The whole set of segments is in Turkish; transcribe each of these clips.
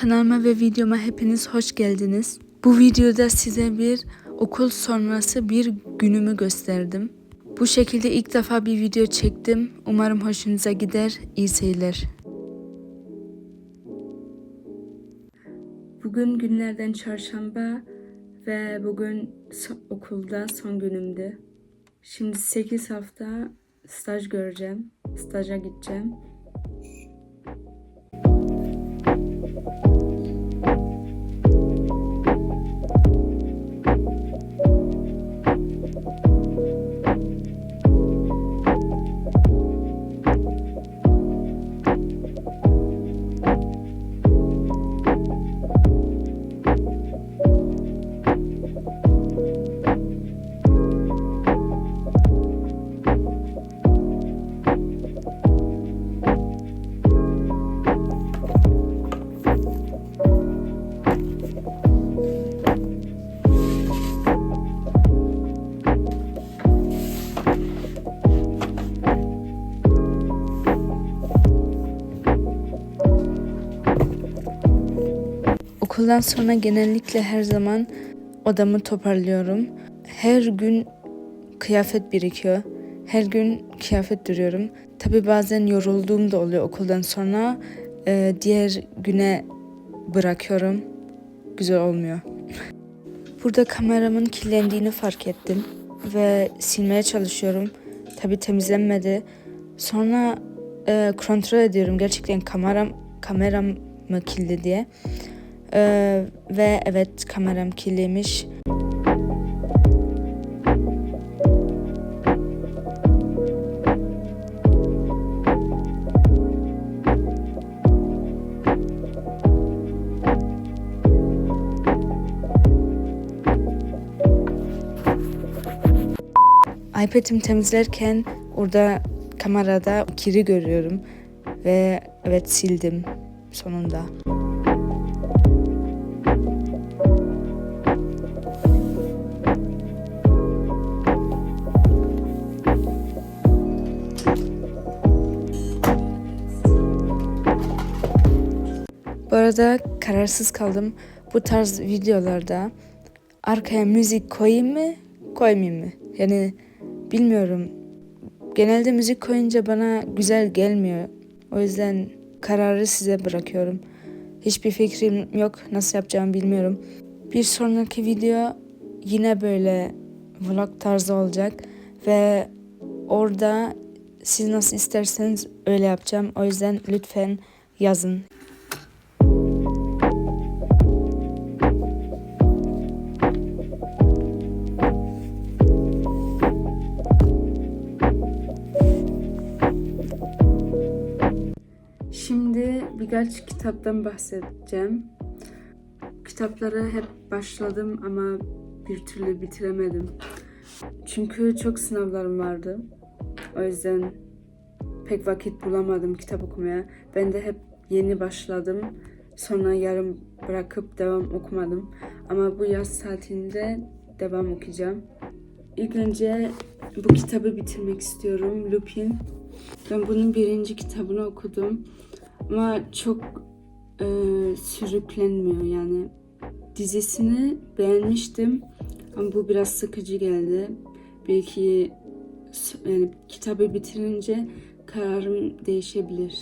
Kanalıma ve videoma hepiniz hoş geldiniz. Bu videoda size bir okul sonrası bir günümü gösterdim. Bu şekilde ilk defa bir video çektim. Umarım hoşunuza gider. İyi seyirler. Bugün günlerden çarşamba ve bugün okulda son günümdü. Şimdi 8 hafta staj göreceğim. Staja gideceğim. Okuldan sonra genellikle her zaman odamı toparlıyorum. Her gün kıyafet birikiyor. Her gün kıyafet duruyorum. Tabi bazen yorulduğum da oluyor okuldan sonra. Ee, diğer güne bırakıyorum. Güzel olmuyor. Burada kameramın kirlendiğini fark ettim ve silmeye çalışıyorum. Tabi temizlenmedi. Sonra e, kontrol ediyorum gerçekten kameram kameram mı kirli diye. Ee, ve evet kameram kirliymiş. iPad'imi temizlerken orada kamerada kiri görüyorum ve evet sildim sonunda. Arada kararsız kaldım. Bu tarz videolarda arkaya müzik koyayım mı, koymayayım mı? Yani bilmiyorum. Genelde müzik koyunca bana güzel gelmiyor. O yüzden kararı size bırakıyorum. Hiçbir fikrim yok. Nasıl yapacağımı bilmiyorum. Bir sonraki video yine böyle vlog tarzı olacak ve orada siz nasıl isterseniz öyle yapacağım. O yüzden lütfen yazın. Şimdi birkaç kitaptan bahsedeceğim. Kitaplara hep başladım ama bir türlü bitiremedim. Çünkü çok sınavlarım vardı. O yüzden pek vakit bulamadım kitap okumaya. Ben de hep yeni başladım. Sonra yarım bırakıp devam okumadım. Ama bu yaz tatilinde devam okuyacağım. İlk önce bu kitabı bitirmek istiyorum. Lupin. Ben bunun birinci kitabını okudum. Ama çok e, sürüklenmiyor yani. Dizisini beğenmiştim ama bu biraz sıkıcı geldi. Belki yani kitabı bitirince kararım değişebilir.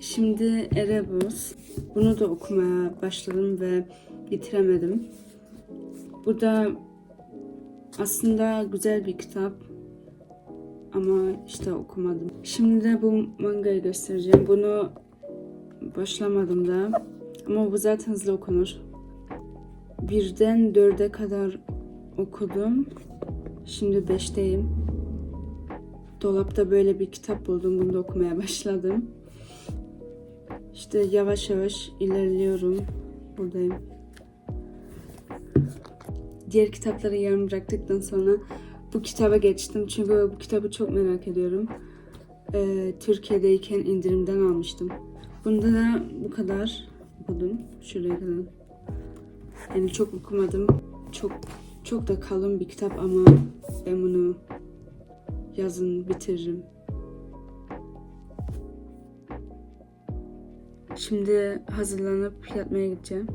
Şimdi Erebus. Bunu da okumaya başladım ve bitiremedim. Bu da aslında güzel bir kitap ama işte okumadım. Şimdi de bu mangayı göstereceğim. Bunu başlamadım da ama bu zaten hızlı okunur. Birden dörde kadar okudum. Şimdi beşteyim. Dolapta böyle bir kitap buldum. Bunu da okumaya başladım. İşte yavaş yavaş ilerliyorum. Buradayım. Diğer kitapları yarım bıraktıktan sonra bu kitaba geçtim. Çünkü bu kitabı çok merak ediyorum. Ee, Türkiye'deyken indirimden almıştım. Bunda da bu kadar okudum. Şuraya kadar. Yani çok okumadım. Çok çok da kalın bir kitap ama ben bunu yazın bitiririm. Şimdi hazırlanıp yatmaya gideceğim.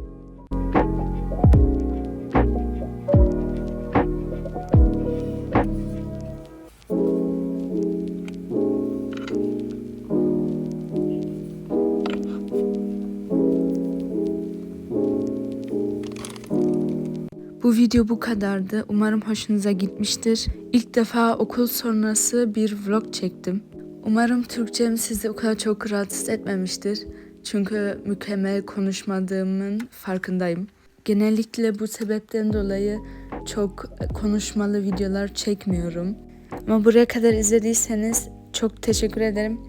Bu video bu kadardı. Umarım hoşunuza gitmiştir. İlk defa okul sonrası bir vlog çektim. Umarım Türkçem sizi o kadar çok rahatsız etmemiştir. Çünkü mükemmel konuşmadığımın farkındayım. Genellikle bu sebepten dolayı çok konuşmalı videolar çekmiyorum. Ama buraya kadar izlediyseniz çok teşekkür ederim.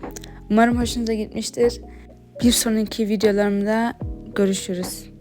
Umarım hoşunuza gitmiştir. Bir sonraki videolarımda görüşürüz.